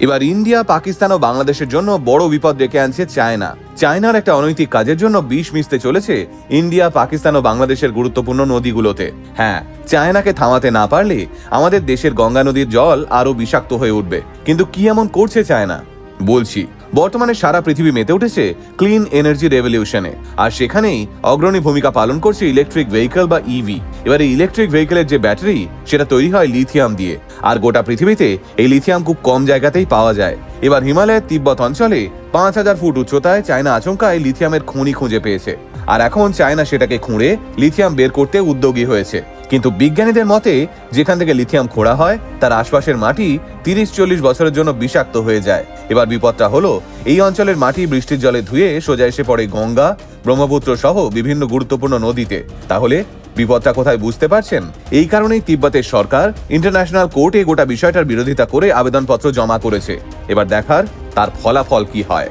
এবার ইন্ডিয়া, পাকিস্তান ও বাংলাদেশের জন্য বড় বিপদ ডেকে আনছে চায়না। চায়নার একটা অনৈতিক কাজের জন্য বিষ মিশতে চলেছে ইন্ডিয়া, পাকিস্তান ও বাংলাদেশের গুরুত্বপূর্ণ নদীগুলোতে। হ্যাঁ চায়নাকে থামাতে না পারলে আমাদের দেশের গঙ্গা নদীর জল আরও বিষাক্ত হয়ে উঠবে। কিন্তু কি এমন করছে চায়না? বলছি, বর্তমানে সারা পৃথিবী মেতে উঠেছে ক্লিন এনার্জি রেভলিউশনে। আর সেখানেই অগ্রণী ভূমিকা পালন করছে ইলেকট্রিক ভেহিকল বা ইভি। এবার এই ইলেকট্রিক ভেহিকলের যে ব্যাটারি সেটা তৈরি হয় লিথিয়াম দিয়ে। আর গোটা পৃথিবীতে এই লিথিয়াম খুব কম জায়গাতেই পাওয়া যায়। এবার হিমালয়ের তিব্বত অঞ্চলে পাঁচ হাজার ফুট উচ্চতায় চায়না আচমকায় লিথিয়ামের খনি খুঁজে পেয়েছে। আর এখন চায়না সেটাকে খুঁড়ে লিথিয়াম বের করতে উদ্যোগী হয়েছে। কিন্তু বিজ্ঞানীদের মতে, যেখান থেকে লিথিয়াম খোঁড়া হয়, তার আশপাশের মাটি তিরিশ চল্লিশ বছরের জন্য বিষাক্ত হয়ে যায়। এবার বিপদটা হলো, এই অঞ্চলের মাটি বৃষ্টির জলে ধুয়ে সোজা এসে পড়ে গঙ্গা, ব্রহ্মপুত্র সহ বিভিন্ন গুরুত্বপূর্ণ নদীতে। তাহলে বিপদটা কোথায় বুঝতে পারছেন? এই কারণেই তিব্বতের সরকার ইন্টারন্যাশনাল কোর্টে গোটা বিষয়টার বিরোধিতা করে আবেদনপত্র জমা করেছে। এবার দেখার তার ফলাফল কি হয়।